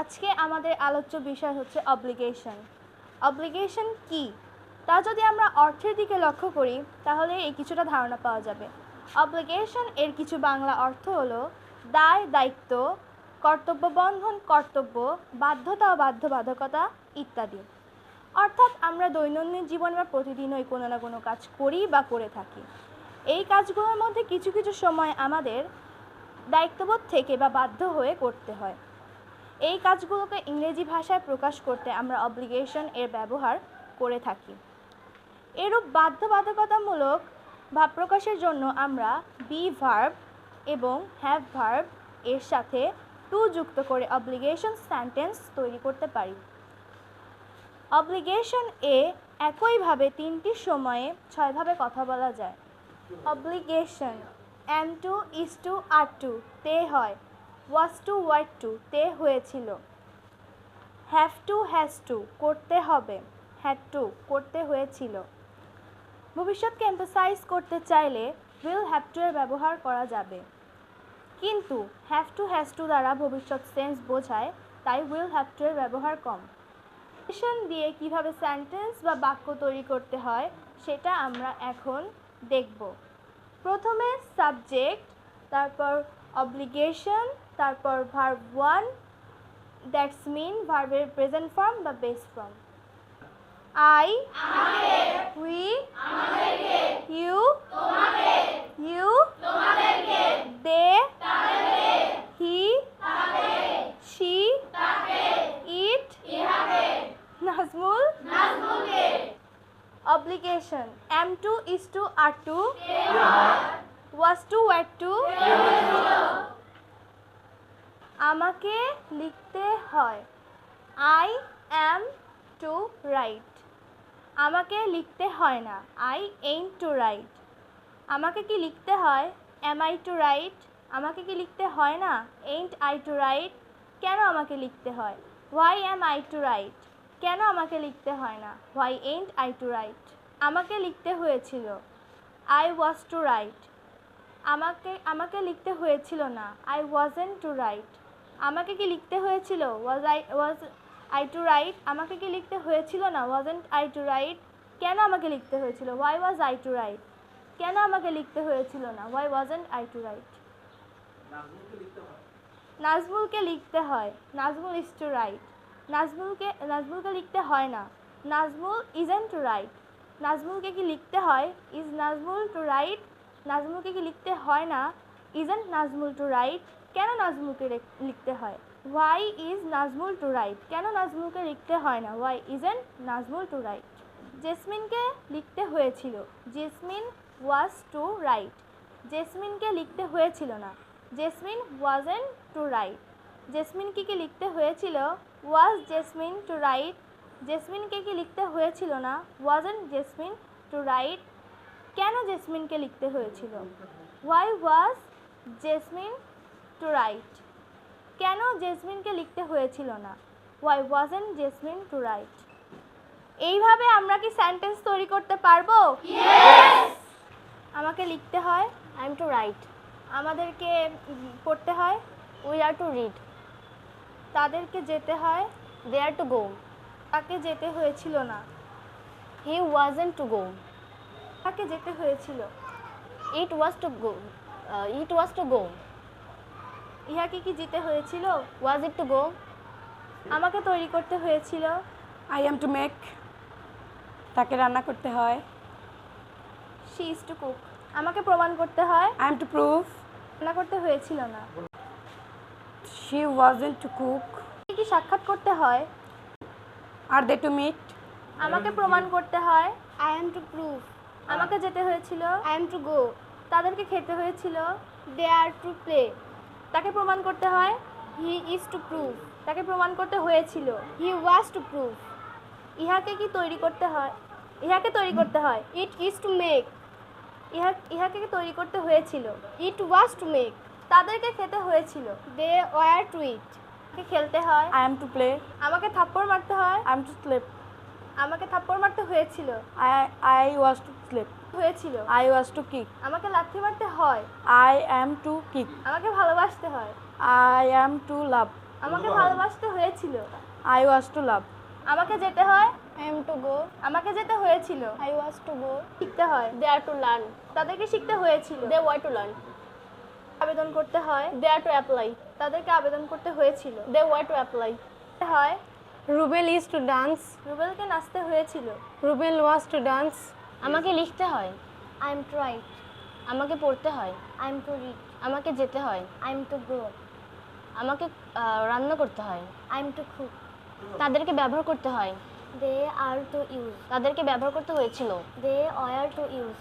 আজকে আমাদের আলোচ্য বিষয় হচ্ছে অব্লিগেশন অব্লিগেশন কি? তা যদি আমরা অর্থের দিকে লক্ষ্য করি, তাহলে এই কিছুটা ধারণা পাওয়া যাবে। অব্লিগেশন এর কিছু বাংলা অর্থ হলো দায়, দায়িত্ব, কর্তব্য, বন্ধন, কর্তব্য, বাধ্যতা ও বাধ্যবাধকতা ইত্যাদি। অর্থাৎ আমরা দৈনন্দিন জীবনে বা প্রতিদিনই কোনো না কোনো কাজ করি বা করে থাকি। এই কাজগুলোর মধ্যে কিছু কিছু সময় আমাদের দায়িত্ববোধ থেকে বা বাধ্য হয়ে করতে হয়। এই কাজগুলোকে ইংরেজি ভাষায় প্রকাশ করতে আমরা অব্লিগেশন এর ব্যবহার করে থাকি। এরূপ বাধ্যবাধকতামূলক ভাব প্রকাশের জন্য আমরা বি ভার্ব এবং হ্যাভ ভার্ব এর সাথে টু যুক্ত করে অব্লিগেশন সেন্টেন্স তৈরি করতে পারি। অব্লিগেশন এ একইভাবে তিনটি সময়ে ছয়ভাবে কথা বলা যায়। Obligation am to is to are to তে হয়। ওয়াজ টু ওয়াইট টু তে হয়েছিল। হ্যাভ টু হ্যাজ টু করতে হবে। হ্যাড টু করতে হয়েছিল। ভবিষ্যৎকে এম্পাসাইজ করতে চাইলে উইল হ্যাভ টু এর ব্যবহার করা যাবে। কিন্তু হ্যাভ টু হ্যাজ টু দ্বারা ভবিষ্যৎ সেন্স বোঝায়, তাই উইল হ্যাভ টু এর ব্যবহার কম। অব্লিগেশন দিয়ে কীভাবে সেন্টেন্স বা বাক্য তৈরি করতে হয়, সেটা আমরা এখন দেখব। প্রথমে সাবজেক্ট তারপর অব্লিগেশন তারপর ভার্ব ওয়ান দ্যাটস মিন ভার্বের প্রেজেন্ট ফর্ম বা base form I we you you they he she it Nazmul obligation. M2 is to r2 was to were to আমাকে লিখতে হয়। আই অ্যাম টু রাইট আমাকে লিখতে হয় না। আই এইম টু রাইট আমাকে কি লিখতে হয়? এম আই টু রাইট আমাকে কি লিখতে হয় না? এইন্ট আই টু রাইট কেন আমাকে লিখতে হয়? Why am I to write কেন আমাকে লিখতে হয় না? Why ain't I to write আমাকে লিখতে হয়েছিল। আই ওয়াজ টু রাইট আমাকে আমাকে লিখতে হয়েছিল না। আই ওয়াজেন টু রাইট আমাকে কি লিখতে হয়েছিল? Was I was I to write আমাকে কি লিখতে হয়েছিল না? ওয়াজেন্ট আই টু রাইট কেন আমাকে লিখতে হয়েছিল? Why was I to write কেন আমাকে লিখতে হয়েছিল না? Why wasn't I to write নাজমুলকে লিখতে হয়। নাজমুল ইজ টু রাইট নাজমুলকে নাজমুলকে লিখতে হয় না। নাজমুল ইজেন টু রাইট নাজমুলকে কি লিখতে হয়? ইজ নাজমুল টু রাইট নাজমুলকে কি লিখতে হয় না? ইজেন্ট নাজমুল টু রাইট কেন নাজমুলকে লিখতে হয়? Why is Nazmul to write কেন নাজমুলকে লিখতে হয় না? Why isn't Nazmul to write জেসমিনকে লিখতে হয়েছিল। জেসমিন ওয়াজ টু রাইট জেসমিনকে লিখতে হয়েছিল না। জেসমিন ওয়াজেন টু রাইট জেসমিনকে কি লিখতে হয়েছিল? ওয়াজ জেসমিন টু রাইট জেসমিনকে কি লিখতে হয়েছিল না? ওয়াজেন জেসমিন টু রাইট কেন জেসমিনকে লিখতে হয়েছিল? Why was Jesmin to write কেন জেসমিনকে লিখতে হয়েছিল না? Why wasn't Jesmin to write এইভাবে আমরা কি সেন্টেন্স তৈরি করতে পারব? আমাকে লিখতে হয় আই এম টু রাইট আমাদেরকে পড়তে হয় উই আর টু রিড তাদেরকে যেতে হয় দে আর টু গো তাকে যেতে হয়েছিল না। হি ওয়াজেন টু গো তাকে যেতে হয়েছিল। ইট ওয়াজ to go it was to go ইহাকে কি যেতে হয়েছিল? ওয়াজ ইট টু গো আমাকে তৈরি করতে হয়েছিল। আই এম টু মেক তাকে রান্না করতে হয়। শি ইজ টু কুক আমাকে প্রমাণ করতে হয়। আই এম টু প্রুভ রান্না করতে হয়েছিল না। শি ওয়াজেন টু কুক কি সাক্ষাৎ করতে হয়? আর দে টু মিট আমাকে প্রমাণ করতে হয়। আই এম টু প্রুভ আমাকে যেতে হয়েছিল। আই এম টু গো তাদেরকে খেতে হয়েছিল। দে আর টু প্লে তাকে প্রমাণ করতে হয় হি ইজ টু প্রুভ তাকে প্রমাণ করতে হয়েছিল হি ওয়াজ টু প্রুভ ইহাকে কি তৈরি করতে হয়? ইহাকে তৈরি করতে হয় ইট ইজ টু মেক ইহা ইহাকে কি তৈরি করতে হয়েছিল ইট ওয়াজ টু মেক তাদেরকে খেতে হয়েছিল দে ওয়ার টু ইট তাকে খেলতে হয় আই এম টু প্লে আমাকে থাপ্পড় মারতে হয়. আই এম টু স্লিপ আমাকে থাপ্পড় মারতে হয়েছিল. I I was to slip হয়েছিল। আই ওয়াজ টু কিক আমাকে লাথি মারতে হয়। আই অ্যাম টু কিক আমাকে ভালোবাসতে হয়। আই এম টু লাভ আমাকে ভালোবাসতে হয়েছিল। আই ওয়াজ টু লাভ আমাকে যেতে হয়। I am to go. আমাকে যেতে হয়েছিল। আই ওয়াজ টু গো শিখতে হয়। They are to learn. তাদেরকে শিখতে হয়েছিল। দে were টু লার্ন আবেদন করতে হয়। They are to apply. তাদেরকে আবেদন করতে হয়েছিল। দে were টু অ্যাপ্লাই হয়। রুবেল ইজ টু ডান্স রুবেলকে নাচতে হয়েছিল। রুবেল ওয়াজ টু ডান্স আমাকে লিখতে হয়। আই এম টু রাইট আমাকে পড়তে হয়। আই এম টু রিড আমাকে যেতে হয়। আই এম টু গ্রো আমাকে রান্না করতে হয়। আই এম টু কুক তাদেরকে ব্যবহার করতে হয়। দে আর টু ইউজ তাদেরকে ব্যবহার করতে হয়েছিল। They were to use